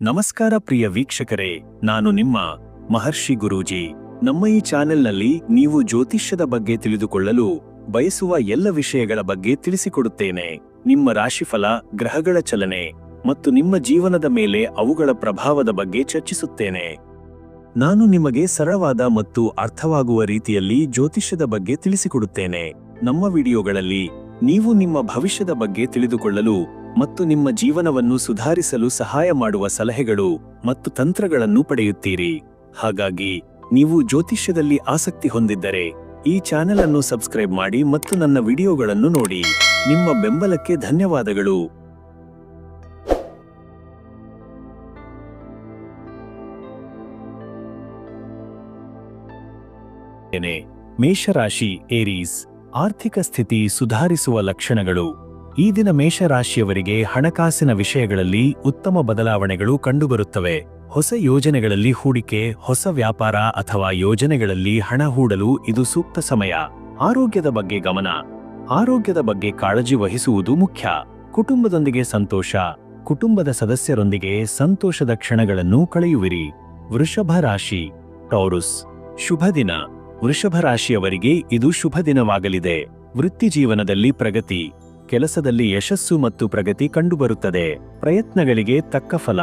ನಮಸ್ಕಾರ ಪ್ರಿಯ ವೀಕ್ಷಕರೇ, ನಾನು ನಿಮ್ಮ ಮಹರ್ಷಿ ಗುರೂಜಿ. ನಮ್ಮ ಈ ಚಾನೆಲ್ನಲ್ಲಿ ನೀವು ಜ್ಯೋತಿಷ್ಯದ ಬಗ್ಗೆ ತಿಳಿದುಕೊಳ್ಳಲು ಬಯಸುವ ಎಲ್ಲ ವಿಷಯಗಳ ಬಗ್ಗೆ ತಿಳಿಸಿಕೊಡುತ್ತೇನೆ. ನಿಮ್ಮ ರಾಶಿಫಲ, ಗ್ರಹಗಳ ಚಲನೆ ಮತ್ತು ನಿಮ್ಮ ಜೀವನದ ಮೇಲೆ ಅವುಗಳ ಪ್ರಭಾವದ ಬಗ್ಗೆ ಚರ್ಚಿಸುತ್ತೇನೆ. ನಾನು ನಿಮಗೆ ಸರಳವಾದ ಮತ್ತು ಅರ್ಥವಾಗುವ ರೀತಿಯಲ್ಲಿ ಜ್ಯೋತಿಷ್ಯದ ಬಗ್ಗೆ ತಿಳಿಸಿಕೊಡುತ್ತೇನೆ. ನಮ್ಮ ವಿಡಿಯೋಗಳಲ್ಲಿ ನೀವು ನಿಮ್ಮ ಭವಿಷ್ಯದ ಬಗ್ಗೆ ತಿಳಿದುಕೊಳ್ಳಲು ಮತ್ತು ನಿಮ್ಮ ಜೀವನವನ್ನು ಸುಧಾರಿಸಲು ಸಹಾಯ ಮಾಡುವ ಸಲಹೆಗಳು ಮತ್ತು ತಂತ್ರಗಳನ್ನು ಪಡೆಯುತ್ತೀರಿ. ಹಾಗಾಗಿ, ನೀವು ಜ್ಯೋತಿಷ್ಯದಲ್ಲಿ ಆಸಕ್ತಿ ಹೊಂದಿದ್ದರೆ, ಈ ಚಾನೆಲ್ ಅನ್ನು ಸಬ್ಸ್ಕ್ರೈಬ್ ಮಾಡಿ ಮತ್ತು ನನ್ನ ವಿಡಿಯೋಗಳನ್ನು ನೋಡಿ. ನಿಮ್ಮ ಬೆಂಬಲಕ್ಕೆ ಧನ್ಯವಾದಗಳು. ಮೇಷರಾಶಿ, ಏರೀಸ್, ಆರ್ಥಿಕ ಸ್ಥಿತಿ ಸುಧಾರಿಸುವ ಲಕ್ಷಣಗಳು. ಈ ದಿನ ಮೇಷರಾಶಿಯವರಿಗೆ ಹಣಕಾಸಿನ ವಿಷಯಗಳಲ್ಲಿ ಉತ್ತಮ ಬದಲಾವಣೆಗಳು ಕಂಡುಬರುತ್ತವೆ. ಹೊಸ ಯೋಜನೆಗಳಲ್ಲಿ ಹೂಡಿಕೆ, ಹೊಸ ವ್ಯಾಪಾರ ಅಥವಾ ಯೋಜನೆಗಳಲ್ಲಿ ಹಣ ಹೂಡಲು ಇದು ಸೂಕ್ತ ಸಮಯ. ಆರೋಗ್ಯದ ಬಗ್ಗೆ ಗಮನ. ಆರೋಗ್ಯದ ಬಗ್ಗೆ ಕಾಳಜಿ ವಹಿಸುವುದು ಮುಖ್ಯ. ಕುಟುಂಬದೊಂದಿಗೆ ಸಂತೋಷ. ಕುಟುಂಬದ ಸದಸ್ಯರೊಂದಿಗೆ ಸಂತೋಷದ ಕ್ಷಣಗಳನ್ನು ಕಳೆಯುವಿರಿ. ವೃಷಭ ರಾಶಿ. ಟೌರುಸ್. ಶುಭ ದಿನ. ವೃಷಭ ರಾಶಿಯವರಿಗೆ ಇದು ಶುಭ ದಿನವಾಗಲಿದೆ. ವೃತ್ತಿ ಜೀವನದಲ್ಲಿ ಪ್ರಗತಿ. ಕೆಲಸದಲ್ಲಿ ಯಶಸ್ಸು ಮತ್ತು ಪ್ರಗತಿ ಕಂಡುಬರುತ್ತದೆ. ಪ್ರಯತ್ನಗಳಿಗೆ ತಕ್ಕ ಫಲ.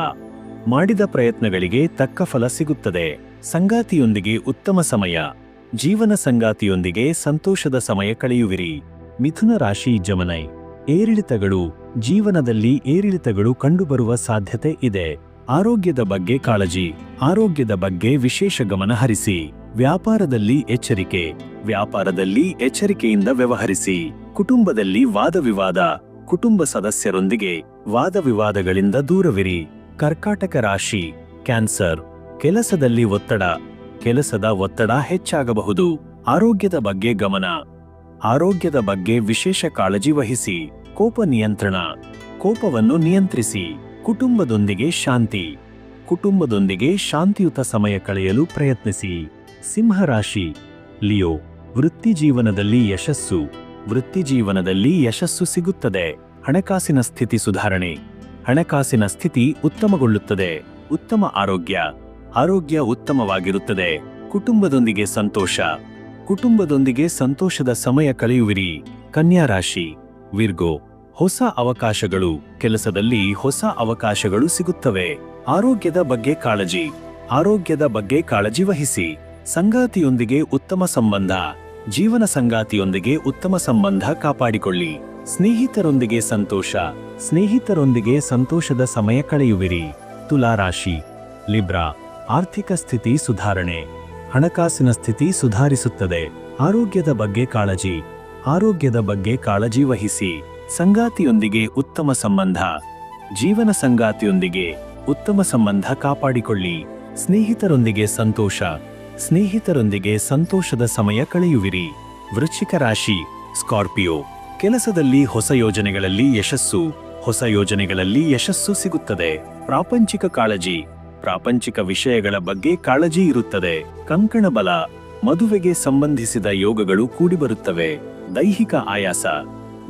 ಮಾಡಿದ ಪ್ರಯತ್ನಗಳಿಗೆ ತಕ್ಕ ಫಲ ಸಿಗುತ್ತದೆ. ಸಂಗಾತಿಯೊಂದಿಗೆ ಉತ್ತಮ ಸಮಯ. ಜೀವನ ಸಂಗಾತಿಯೊಂದಿಗೆ ಸಂತೋಷದ ಸಮಯ ಕಳೆಯುವಿರಿ. ಮಿಥುನ ರಾಶಿ ಜಮನೈ. ಏರಿಳಿತಗಳು. ಜೀವನದಲ್ಲಿ ಏರಿಳಿತಗಳು ಕಂಡುಬರುವ ಸಾಧ್ಯತೆ ಇದೆ. ಆರೋಗ್ಯದ ಬಗ್ಗೆ ಕಾಳಜಿ. ಆರೋಗ್ಯದ ಬಗ್ಗೆ ವಿಶೇಷ ಗಮನ ಹರಿಸಿ. ವ್ಯಾಪಾರದಲ್ಲಿ ಎಚ್ಚರಿಕೆ. ವ್ಯಾಪಾರದಲ್ಲಿ ಎಚ್ಚರಿಕೆಯಿಂದ ವ್ಯವಹರಿಸಿ. ಕುಟುಂಬದಲ್ಲಿ ವಾದವಿವಾದ. ಕುಟುಂಬ ಸದಸ್ಯರೊಂದಿಗೆ ವಾದವಿವಾದಗಳಿಂದ ದೂರವಿರಿ. ಕರ್ಕಾಟಕ ರಾಶಿ, ಕ್ಯಾನ್ಸರ್. ಕೆಲಸದಲ್ಲಿ ಒತ್ತಡ. ಕೆಲಸದ ಒತ್ತಡ ಹೆಚ್ಚಾಗಬಹುದು. ಆರೋಗ್ಯದ ಬಗ್ಗೆ ಗಮನ. ಆರೋಗ್ಯದ ಬಗ್ಗೆ ವಿಶೇಷ ಕಾಳಜಿ ವಹಿಸಿ. ಕೋಪ ನಿಯಂತ್ರಣ. ಕೋಪವನ್ನು ನಿಯಂತ್ರಿಸಿ. ಕುಟುಂಬದೊಂದಿಗೆ ಶಾಂತಿ. ಕುಟುಂಬದೊಂದಿಗೆ ಶಾಂತಿಯುತ ಸಮಯ ಕಳೆಯಲು ಪ್ರಯತ್ನಿಸಿ. ಸಿಂಹರಾಶಿ. ಲಿಯೋ ವೃತ್ತಿ ಜೀವನದಲ್ಲಿ ಯಶಸ್ಸು ವೃತ್ತಿ ಜೀವನದಲ್ಲಿ ಯಶಸ್ಸು ಸಿಗುತ್ತದೆ. ಹಣಕಾಸಿನ ಸ್ಥಿತಿ ಸುಧಾರಣೆ. ಹಣಕಾಸಿನ ಸ್ಥಿತಿ ಉತ್ತಮಗೊಳ್ಳುತ್ತದೆ. ಉತ್ತಮ ಆರೋಗ್ಯ. ಆರೋಗ್ಯ ಉತ್ತಮವಾಗಿರುತ್ತದೆ. ಕುಟುಂಬದೊಂದಿಗೆ ಸಂತೋಷ. ಕುಟುಂಬದೊಂದಿಗೆ ಸಂತೋಷದ ಸಮಯ ಕಳೆಯುವಿರಿ. ಕನ್ಯಾ ರಾಶಿ. ವಿರ್ಗೋ, ಹೊಸ ಅವಕಾಶಗಳು. ಕೆಲಸದಲ್ಲಿ ಹೊಸ ಅವಕಾಶಗಳು ಸಿಗುತ್ತವೆ. ಆರೋಗ್ಯದ ಬಗ್ಗೆ ಕಾಳಜಿ. ಆರೋಗ್ಯದ ಬಗ್ಗೆ ಕಾಳಜಿ ವಹಿಸಿ. ಸಂಗಾತಿಯೊಂದಿಗೆ ಉತ್ತಮ ಸಂಬಂಧ. ಜೀವನ ಸಂಗಾತಿಯೊಂದಿಗೆ ಉತ್ತಮ ಸಂಬಂಧ ಕಾಪಾಡಿಕೊಳ್ಳಿ. ಸ್ನೇಹಿತರೊಂದಿಗೆ ಸಂತೋಷ. ಸ್ನೇಹಿತರೊಂದಿಗೆ ಸಂತೋಷದ ಸಮಯ ಕಳೆಯುವಿರಿ. ತುಲಾರಾಶಿ. ಲಿಬ್ರಾ. ಆರ್ಥಿಕ ಸ್ಥಿತಿ ಸುಧಾರಣೆ. ಹಣಕಾಸಿನ ಸ್ಥಿತಿ ಸುಧಾರಿಸುತ್ತದೆ. ಆರೋಗ್ಯದ ಬಗ್ಗೆ ಕಾಳಜಿ. ಆರೋಗ್ಯದ ಬಗ್ಗೆ ಕಾಳಜಿ ವಹಿಸಿ. ಸಂಗಾತಿಯೊಂದಿಗೆ ಉತ್ತಮ ಸಂಬಂಧ. ಜೀವನ ಸಂಗಾತಿಯೊಂದಿಗೆ ಉತ್ತಮ ಸಂಬಂಧ ಕಾಪಾಡಿಕೊಳ್ಳಿ. ಸ್ನೇಹಿತರೊಂದಿಗೆ ಸಂತೋಷ. ಸ್ನೇಹಿತರೊಂದಿಗೆ ಸಂತೋಷದ ಸಮಯ ಕಳೆಯುವಿರಿ. ವೃಶ್ಚಿಕ ರಾಶಿ, ಸ್ಕಾರ್ಪಿಯೋ. ಕೆಲಸದಲ್ಲಿ ಹೊಸ ಯೋಜನೆಗಳಲ್ಲಿ ಯಶಸ್ಸು, ಹೊಸ ಯೋಜನೆಗಳಲ್ಲಿ ಯಶಸ್ಸು ಸಿಗುತ್ತದೆ. ಪ್ರಾಪಂಚಿಕ ಕಾಳಜಿ. ಪ್ರಾಪಂಚಿಕ ವಿಷಯಗಳ ಬಗ್ಗೆ ಕಾಳಜಿ ಇರುತ್ತದೆ. ಕಂಕಣ ಬಲ. ಮದುವೆಗೆ ಸಂಬಂಧಿಸಿದ ಯೋಗಗಳು ಕೂಡಿಬರುತ್ತವೆ. ದೈಹಿಕ ಆಯಾಸ.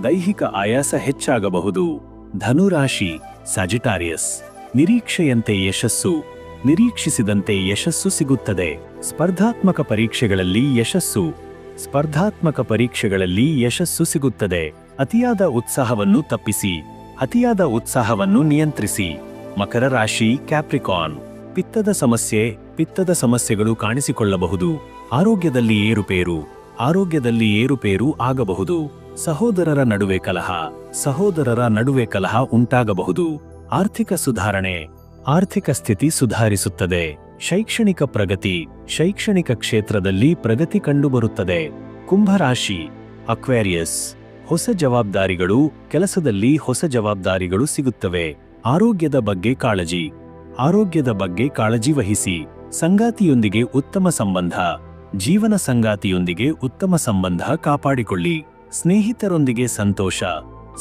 ದೈಹಿಕ ಆಯಾಸ ಹೆಚ್ಚಾಗಬಹುದು. ಧನುರಾಶಿ ಸ್ಯಾಜಿಟಾರಿಯಸ್ ನಿರೀಕ್ಷೆಯಂತೆ ಯಶಸ್ಸು. ನಿರೀಕ್ಷಿಸಿದಂತೆ ಯಶಸ್ಸು ಸಿಗುತ್ತದೆ. ಸ್ಪರ್ಧಾತ್ಮಕ ಪರೀಕ್ಷೆಗಳಲ್ಲಿ ಯಶಸ್ಸು. ಸ್ಪರ್ಧಾತ್ಮಕ ಪರೀಕ್ಷೆಗಳಲ್ಲಿ ಯಶಸ್ಸು ಸಿಗುತ್ತದೆ. ಅತಿಯಾದ ಉತ್ಸಾಹವನ್ನು ತಪ್ಪಿಸಿ. ಅತಿಯಾದ ಉತ್ಸಾಹವನ್ನು ನಿಯಂತ್ರಿಸಿ. ಮಕರ ರಾಶಿ ಕ್ಯಾಪ್ರಿಕಾನ್ ಪಿತ್ತದ ಸಮಸ್ಯೆ, ಪಿತ್ತದ ಸಮಸ್ಯೆಗಳು ಕಾಣಿಸಿಕೊಳ್ಳಬಹುದು. ಆರೋಗ್ಯದಲ್ಲಿ ಏರುಪೇರು. ಆರೋಗ್ಯದಲ್ಲಿ ಏರುಪೇರು ಆಗಬಹುದು. ಸಹೋದರರ ನಡುವೆ ಕಲಹ. ಸಹೋದರರ ನಡುವೆ ಕಲಹ ಉಂಟಾಗಬಹುದು. ಆರ್ಥಿಕ ಸುಧಾರಣೆ. ಆರ್ಥಿಕ ಸ್ಥಿತಿ ಸುಧಾರಿಸುತ್ತದೆ. ಶೈಕ್ಷಣಿಕ ಪ್ರಗತಿ ಶೈಕ್ಷಣಿಕ ಕ್ಷೇತ್ರದಲ್ಲಿ ಪ್ರಗತಿ ಕಂಡುಬರುತ್ತದೆ. ಕುಂಭರಾಶಿ ಅಕ್ವೇರಿಯಸ್ ಹೊಸ ಜವಾಬ್ದಾರಿಗಳು ಕೆಲಸದಲ್ಲಿ ಹೊಸ ಜವಾಬ್ದಾರಿಗಳು ಸಿಗುತ್ತವೆ. ಆರೋಗ್ಯದ ಬಗ್ಗೆ ಕಾಳಜಿ ಆರೋಗ್ಯದ ಬಗ್ಗೆ ಕಾಳಜಿ ವಹಿಸಿ. ಸಂಗಾತಿಯೊಂದಿಗೆ ಉತ್ತಮ ಸಂಬಂಧ ಜೀವನ ಸಂಗಾತಿಯೊಂದಿಗೆ ಉತ್ತಮ ಸಂಬಂಧ ಕಾಪಾಡಿಕೊಳ್ಳಿ. ಸ್ನೇಹಿತರೊಂದಿಗೆ ಸಂತೋಷ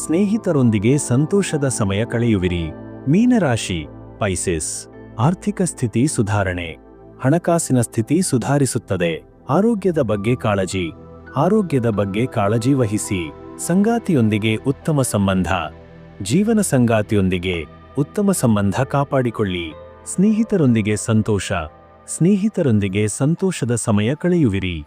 ಸ್ನೇಹಿತರೊಂದಿಗೆ ಸಂತೋಷದ ಸಮಯ ಕಳೆಯುವಿರಿ. ಮೀನರಾಶಿ ಪೈಸೆಸ್ ಆರ್ಥಿಕ ಸ್ಥಿತಿ ಸುಧಾರಣೆ. ಹಣಕಾಸಿನ ಸ್ಥಿತಿ ಸುಧಾರಿಸುತ್ತದೆ. ಆರೋಗ್ಯದ ಬಗ್ಗೆ ಕಾಳಜಿ. ಆರೋಗ್ಯದ ಬಗ್ಗೆ ಕಾಳಜಿ ವಹಿಸಿ. ಸಂಗಾತಿಯೊಂದಿಗೆ ಉತ್ತಮ ಸಂಬಂಧ. ಜೀವನ ಸಂಗಾತಿಯೊಂದಿಗೆ ಉತ್ತಮ ಸಂಬಂಧ ಕಾಪಾಡಿಕೊಳ್ಳಿ. ಸ್ನೇಹಿತರೊಂದಿಗೆ ಸಂತೋಷ. ಸ್ನೇಹಿತರೊಂದಿಗೆ ಸಂತೋಷದ ಸಮಯ ಕಳೆಯುವಿರಿ.